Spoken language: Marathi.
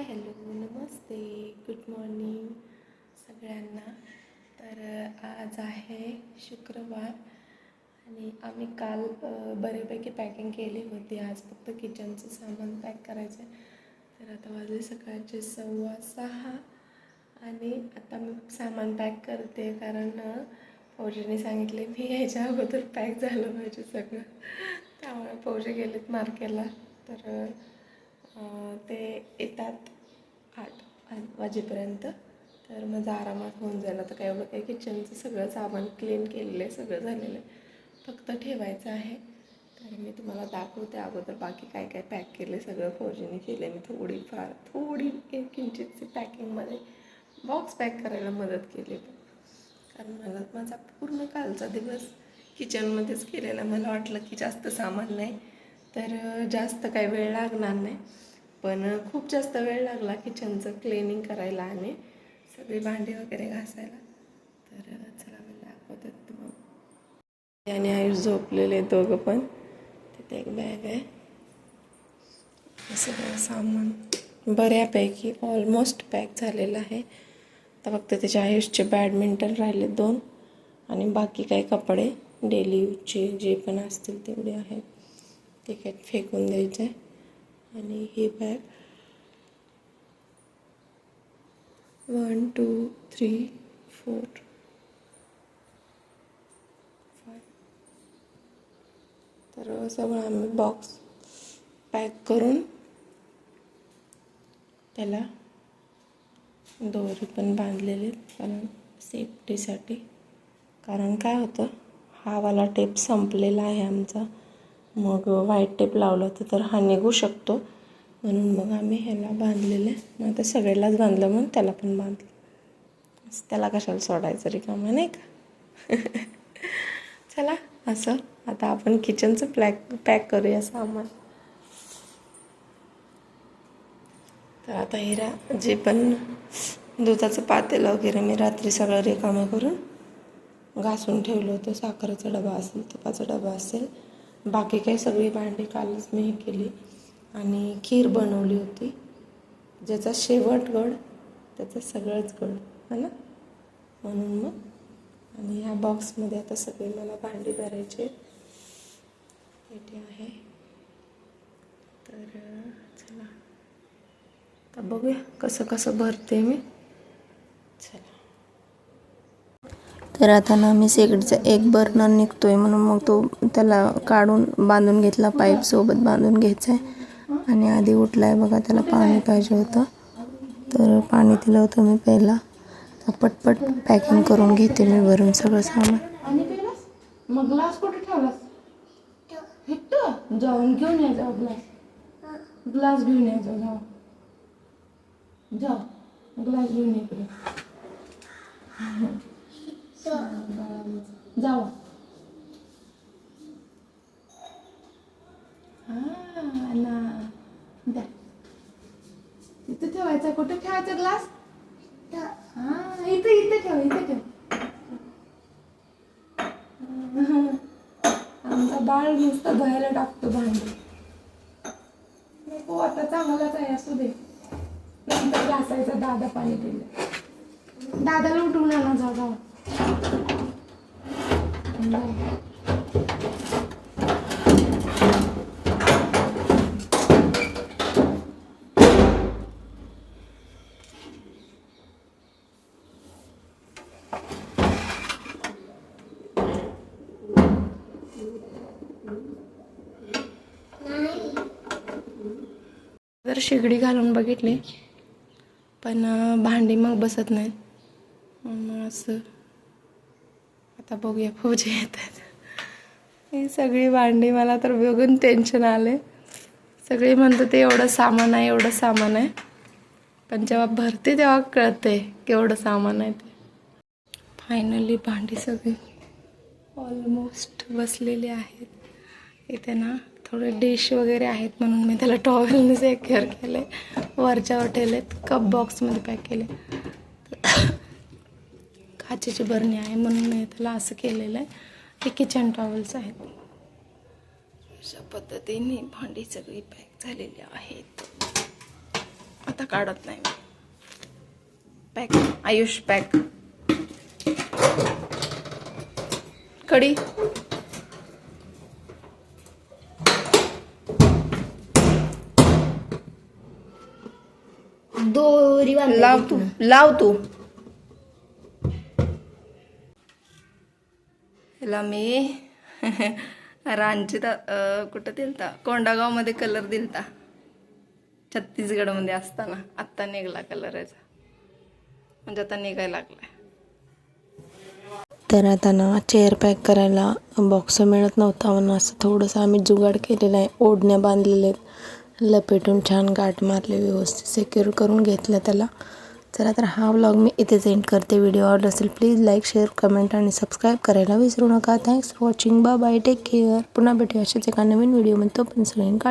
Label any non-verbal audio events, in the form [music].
हाय हॅलो नमस्ते गुड मॉर्निंग सगळ्यांना. तर आज आहे शुक्रवार आणि आम्ही काल बऱ्यापैकी पॅकिंग केली होती. आज फक्त किचनचं सामान पॅक करायचं आहे तर आता वाजले सकाळचे सव्वा सहा आणि आता मी सामान पॅक करते कारण अ, फौजीने सांगितले मी यायच्या अगोदर पॅक झालं पाहिजे सगळं. त्यामुळे फौजी गेलेत मार्केटला. तर ते येतात आठ वाजेपर्यंत. तर माझा आरामात होऊन जाईल. आता काय एवढं काही किचनचं सगळं सामान क्लीन केलेलं आहे सगळं झालेलं आहे. फक्त ठेवायचं आहे. तर मी तुम्हाला दाखवते अगोदर बाकी काय काय पॅक केले सगळं फौजीने आहे मी थोडीफार. थोडी किंचितची पॅकिंगमध्ये बॉक्स पॅक करायला मदत केली. कारण मला माझा पूर्ण कालचा दिवस किचनमध्येच केलेला. मला वाटलं की जास्त सामान नाही. तर जास्त काही वेळ लागणार नाही. पण खूप जास्त वेळ लागला किचनचं क्लिनिंग करायला आणि सगळी भांडी वगैरे घासायला. तर चला म्हणजे मी दाखवते तुम्हाला आणि आयुष झोपलेले दोघं पण. तिथे एक बॅग आहे. सगळं सामान बऱ्यापैकी ऑलमोस्ट पॅक झालेलं आहे. आता फक्त त्याच्या आयुषचे बॅडमिंटन राहिले दोन. आणि बाकी काही कपडे डेली यूजचे जे पण असतील तेवढे आहेत. तिकीट फेकून फेकून द्यायचे आणि ही bag. One two three four five. तर सगळं आम्ही बॉक्स पॅक करून त्याला दोरी पण बांधलेले आहेत कारण सेफ्टीसाठी कारण काय होतं हा वाला टेप संपलेला आहे आमचा. मग व्हाईट टेप लावलं होतं तर हा निघू शकतो. म्हणून मग आम्ही ह्याला बांधलेलं मग आता सगळ्यालाच बांधलं म्हणून त्याला पण बांधलं. त्याला कशाला सोडायचं रिकामं नाही का? [laughs] चला असं. आता आपण किचनचं प्लॅक पॅक करूया सामान. तर आता हिरा जे पण दुधाचं पातेलं वगैरे मी रात्री सगळं रिकामं करून घासून ठेवलं होतं. साखरेचा डबा असेल तुपाचा डबा असेल. बाकी काही सगळी भांडी कालच मी हे केली आणि खीर बनवली होती. ज्याचा शेवट गड त्याचं सगळंच गड है ना? म्हणून मग आणि ह्या बॉक्समध्ये आता सगळी मला भांडी भरायचे पेटी आहे. तर चला. आता बघूया कसं कसं भरते मी चला तर आता ना मी शेगडीचा एक बर्नर आहे म्हणून मग तो त्याला काढून बांधून घेतला पाईपसोबत बांधून घ्यायचा आहे आणि आधी उठला आहे बघा त्याला पाणी पाहिजे होतं. तर पाणी दिलं होतं मी पहिला तर पटपट पॅकिंग करून घेते मी भरून सगळं सामान. मग ग्लास कुठे ठेवलास? जाऊन घेऊन ये जाऊ ग्लास ग्लास घेऊन ये जाऊ जाऊ. जाऊ. ग्लास घेऊन ये इकडे जाऊ. हा ना. द्या. इथं ठेवायचा. कुठे ठेवायचा ग्लास? हा इथं इथं ठेव इथं ठेव. आमचा बाळ नुसतं धुवायला टाकतो भांडी. हो आता चांगलाच आहे असू दे. नंतर घासायचा दादा पाणी पिलं. दादाला उठवून आणा जाऊ. जर शेगडी घालून बघितली पण भांडी मग बसत नाहीत. असं. आता बघूया फौजी येतात ही सगळी भांडी मला तर बघून टेन्शन आले सगळे म्हणतात ते एवढं सामान आहे एवढं सामान आहे. पण जेव्हा भरते तेव्हा कळते केवढं सामान आहे ते. फायनली भांडी सगळी ऑलमोस्ट बसलेली आहेत. इथे ना थोडे डिश वगैरे आहेत म्हणून मी त्याला टॉवेलने सेक्युअर केले वरच्यावर ठेवलेत कप बॉक्समध्ये पॅक केले काचेची बरणी आहे म्हणून मी त्याला असं केलेलं आहे. हे किचन टॉवेल्स आहेत. अशा पद्धतीने भांडी सगळी पॅक झालेली आहेत. आता काढत नाही मी. पॅक आयुष पॅक कडी दोरी लाव तू. लाव तू. ह्याला मी [laughs] रांचीत कुठं दिलता? कोंडागावमध्ये कलर दिलता. छत्तीसगडमध्ये असताना. आत्ता निघला कलर याचा. म्हणजे आता निघायला लागलाय. तर आता ना चेअर पॅक करायला बॉक्स मिळत नव्हता म्हणून असं थोडंसं आम्ही जुगाड केलेलं आहे. ओढण्या बांधलेल्या आहेत. लपेटून छान गाठ मारले व्यवस्थित सेक्युर करून घेतलं त्याला. चला तर हा व्लॉग मी इथेच एंड करते. व्हिडिओ आवडला असेल प्लीज लाईक शेअर कमेंट आणि सबस्क्राईब करायला विसरू नका. थँक्स फॉर वॉचिंग बा बाय टेक केअर पुन्हा भेटूया अशाच एका नवीन व्हिडिओमध्ये पण सगळ्यांनी काळजी